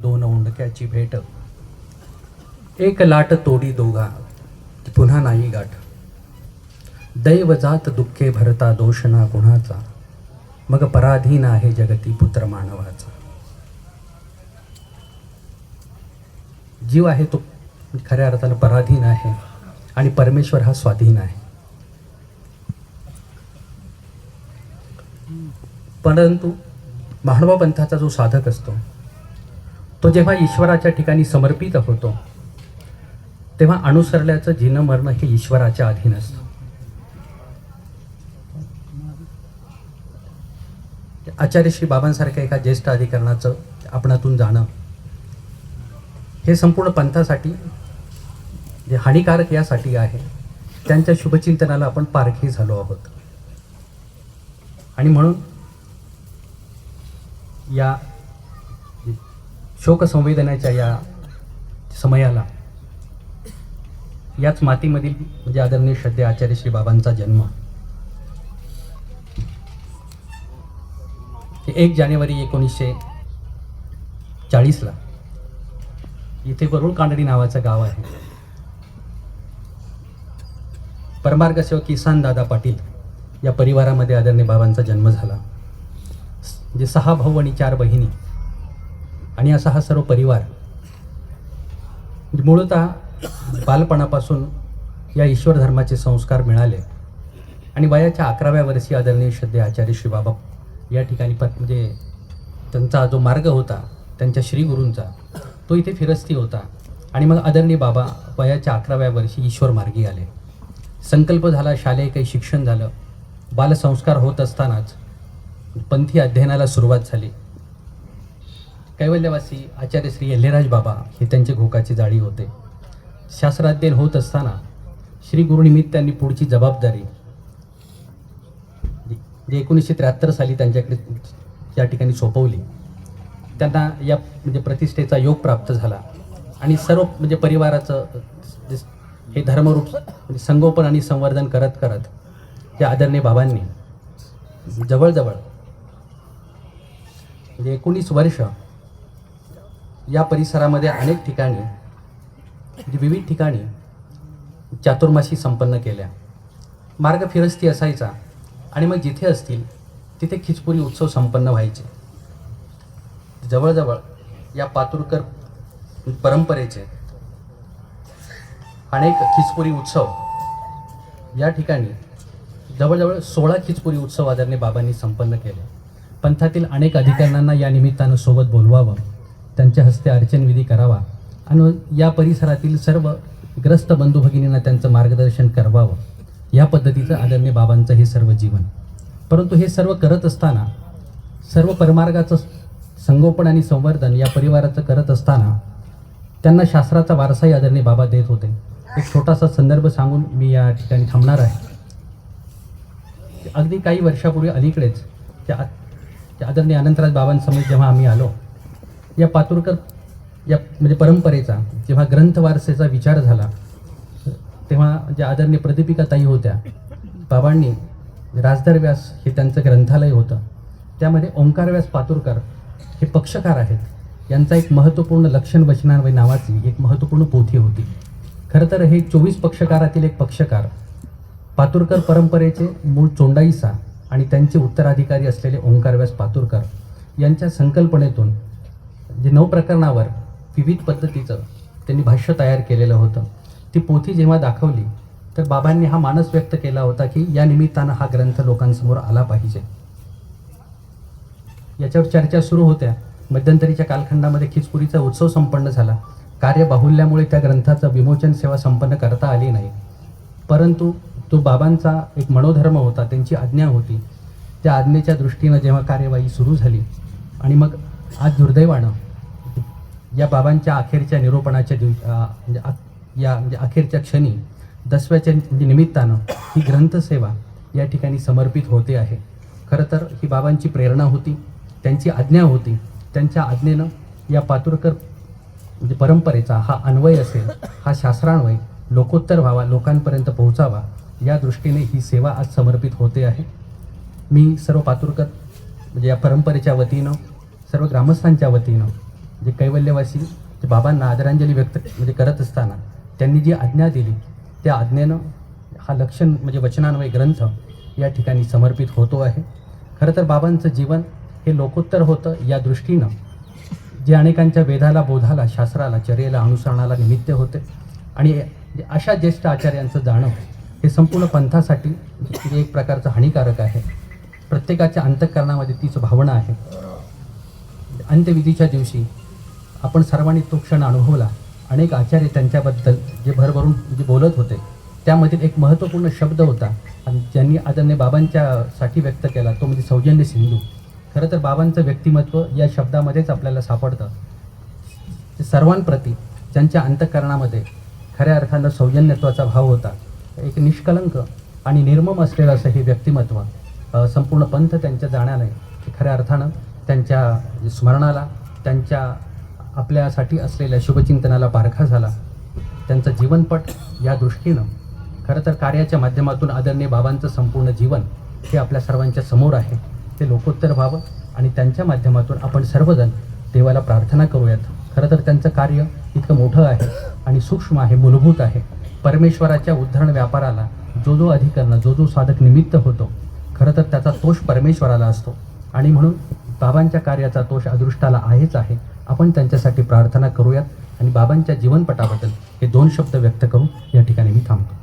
दोन उंडक्याची भेट. एक लाट तोडी दोघा पुन्हा नाही गाठ. दैव जात दुःखे भरता दोष ना कुणाचा मग पराधीन आहे जगती पुत्र मानवाचा. जीव आहे तो खऱ्या अर्थानं पराधीन आहे आणि परमेश्वर हा स्वाधीन आहे. परंतु मानवा पंथाचा जो साधक असतो तो जेव्हा ईश्वराच्या ठिकाणी समर्पित होतो तेव्हा अनुसरल्याचं जिनं मरणं हे ईश्वराच्या अधीन असतं. आचार्य श्री बाबांसारख्या एका ज्येष्ठ अधिकरणाचं आपणातून जाणं हे संपूर्ण पंथासाठी जे हानिकारक यासाठी आहे त्यांच्या शुभचिंतनाला आपण पारखी झालो आहोत. आणि म्हणून या शोकसंवेदनाच्या या समयाला याच मातीमधील म्हणजे आदरणीय श्रद्धे आचार्य श्री बाबांचा जन्म. एक जानेवारी एकोणीसशे चाळीसला इथे वरुळ कांडणी नावाचं गाव आहे. परमार्ग सेवक किसान दादा पाटील या परिवारामध्ये आदरणीय बाबांचा जन्म झाला. जे सहा भाऊ आणि चार बहिणी. आणि असा हा सर्व परिवार मूळतः बालपणापासून या ईश्वर धर्माचे संस्कार मिळाले. आणि वयाच्या अकराव्या वर्षी आदरणीय श्रद्धे आचार्य श्रीबाबा या ठिकाणी प म्हणजे त्यांचा जो मार्ग होता त्यांच्या श्रीगुरूंचा तो इथे फिरस्ती होता. आणि मग आदरणीय बाबा वयाच्या अकराव्या वर्षी ईश्वर मार्गी आले. संकल्प झाला शालेय काही शिक्षण झालं. बालसंस्कार होत असतानाच पंथी अध्ययनाला सुरुवात झाली. कैवल्यवासी आचार्य श्री यल्लेराज बाबा हे त्यांचे घोकाचे जाळी होते. शास्त्राध्ययन होत असताना श्री गुरुनिमित्त त्यांनी पुढची जबाबदारी जे एकोणीसशे त्र्याहत्तर साली त्यांच्याकडे या ठिकाणी सोपवली. त्यांना या म्हणजे प्रतिष्ठेचा योग प्राप्त झाला. आणि सर्व म्हणजे परिवाराचं हे धर्मरूप म्हणजे संगोपन आणि संवर्धन करत करत या आदरणीय बाबांनी जवळजवळ म्हणजे एकोणीस वर्ष या परिसरामध्ये अनेक ठिकाणी म्हणजे विविध ठिकाणी चातुर्माशी संपन्न केल्या. मार्ग फिरस्ती असायचा आणि मग जिथे असतील तिथे खिचपुरी उत्सव संपन्न व्हायचे. जवळजवळ या पातुरकर परंपरेचे अनेक खिचपुरी उत्सव या ठिकाणी जवळजवळ सोळा खिचपुरी उत्सव आदरणीय बाबांनी संपन्न केले. पंथातील अनेक अधिकाऱ्यांना या निमित्तानं सोबत बोलवावं. त्यांच्या हस्ते अर्चन विधी करावा आणि या परिसरातील सर्व ग्रस्त बंधू भगिनींना त्यांचं मार्गदर्शन करवावं या पद्धतीचं आदरणीय बाबांचं हे सर्व जीवन. परंतु हे सर्व करत असताना सर्व परमार्गाचं संगोपन आणि संवर्धन या परिवाराचं करत असताना त्यांना शास्त्राचा वारसाही आदरणीय बाबा देत होते. एक छोटासा संदर्भ सांगून मी या ठिकाणी थांबणार आहे. अगदी काही वर्षापूर्वी अलीकडेच त्या त्या आदरणीय अनंतराज बाबांसमोर जेव्हा आम्ही आलो या पातुरकर या म्हणजे परंपरेचा जेव्हा ग्रंथ वारसेचा विचार झाला तेव्हा जे आदरणीय प्रदीपिका ताई होत्या बाबांनी राजधर व्यास हे त्यांचं ग्रंथालय होतं. त्यामध्ये ओंकार व्यास पातुरकर हे पक्षकार आहेत. यांचा एक महत्त्वपूर्ण लक्षण वचनान्वय नावाची एक महत्त्वपूर्ण पोथी होती. खरं तर हे चोवीस पक्षकारातील एक पक्षकार पातुरकर परंपरेचे मूळ चोंडाईसा आणि त्यांचे उत्तराधिकारी असलेले ओंकार व्यास पातुरकर यांच्या संकल्पनेतून जे नऊ प्रकरणावर विविध पद्धतीचं त्यांनी भाष्य तयार केलेलं होतं. ती पोथी जेव्हा दाखवली तर बाबांनी हा मानस व्यक्त केला होता की या निमित्तानं हा ग्रंथ लोकांसमोर आला पाहिजे. याच्यावर चर्चा सुरू होत्या. मध्यंतरीच्या कालखंडामध्ये खिचपुरीचा उत्सव संपन्न झाला. कार्यबाहुल्यामुळे त्या ग्रंथाचं विमोचन सेवा संपन्न करता आली नाही. परंतु तो बाबांचा एक मनोधर्म होता त्यांची आज्ञा होती. त्या आज्ञेच्या दृष्टीनं जेव्हा कार्यवाही सुरू झाली आणि मग आज दुर्दैवानं या बाबांच्या अखेरच्या निरोपणाच्या दिव म्हणजे या म्हणजे अखेरच्या क्षणी दसव्याच्या म्हणजे निमित्तानं ही ग्रंथसेवा या ठिकाणी समर्पित होते आहे. खरं तर ही बाबांची प्रेरणा होती त्यांची आज्ञा होती त्यांच्या आज्ञेनं या पातुरकर म्हणजे परंपरेचा हा अन्वय असेल हा शास्त्रान्वय लोकोत्तर व्हावा लोकांपर्यंत पोहोचावा या दृष्टीने ही सेवा आज समर्पित होते आहे. मी सर्व पातुरकर म्हणजे या परंपरेच्या वतीनं सर्व ग्रामस्थांच्या वतीनं जे कैवल्यवासी जे बाबांना आदरांजली व्यक्त म्हणजे करत असताना त्यांनी जी आज्ञा दिली त्या आज्ञेनं हा लक्षण म्हणजे वचनान्वय ग्रंथ या ठिकाणी समर्पित होतो आहे. खरं तर बाबांचं जीवन हे लोकोत्तर होतं या दृष्टीनं जे अनेकांच्या वेधाला बोधाला शास्त्राला चर्येला अनुसरणाला निमित्त होते. आणि अशा ज्येष्ठ आचार्यांचं जाणं हे संपूर्ण पंथासाठी म्हणजे एक प्रकारचं हानिकारक आहे. प्रत्येकाच्या अंतःकरणामध्ये तीच भावना आहे. अंत्यविधीच्या दिवशी आपण सर्वांनी तो क्षण अनुभवला. अनेक आचार्य त्यांच्याबद्दल जे भरभरून जे बोलत होते त्यामधील एक महत्त्वपूर्ण शब्द होता आणि ज्यांनी आदरणीय बाबांच्यासाठी व्यक्त केला तो म्हणजे सौजन्य सिंधू. खरं तर बाबांचं व्यक्तिमत्व या शब्दामध्येच आपल्याला सापडतं. ते सर्वांप्रती ज्यांच्या अंतःकरणामध्ये खऱ्या अर्थानं सौजन्यत्वाचा भाव होता एक निष्कलंक आणि निर्मम असलेलं असं हे व्यक्तिमत्व संपूर्ण पंथ त्यांच्या जाण्याने खऱ्या अर्थानं त्यांच्या स्मरणाला त्यांच्या आपल्यासाठी असलेल्या शुभचिंतनाला बारखा झाला. त्यांचं जीवनपट या दृष्टीनं खरं तर कार्याच्या माध्यमातून आदरणीय बाबांचं संपूर्ण जीवन हे आपल्या सर्वांच्या समोर आहे. ते लोकोत्तर व्हावं आणि त्यांच्या माध्यमातून आपण सर्वजण देवाला प्रार्थना करूयात. खरं तर त्यांचं कार्य इतकं मोठं आहे आणि सूक्ष्म आहे मूलभूत आहे. परमेश्वराच्या उद्धरण व्यापाराला जो जो अधिकरण जो जो साधक निमित्त होतो खरं तर त्याचा तोष परमेश्वराला असतो. आणि म्हणून बाबांच्या कार्याचा तोष अदृष्टाला आहेच आहे. आपण त्यांच्यासाठी प्रार्थना करूयात आणि बाबांच्या जीवनपटाबद्दल हे दोन शब्द व्यक्त करून या ठिकाणी मी थांबतो.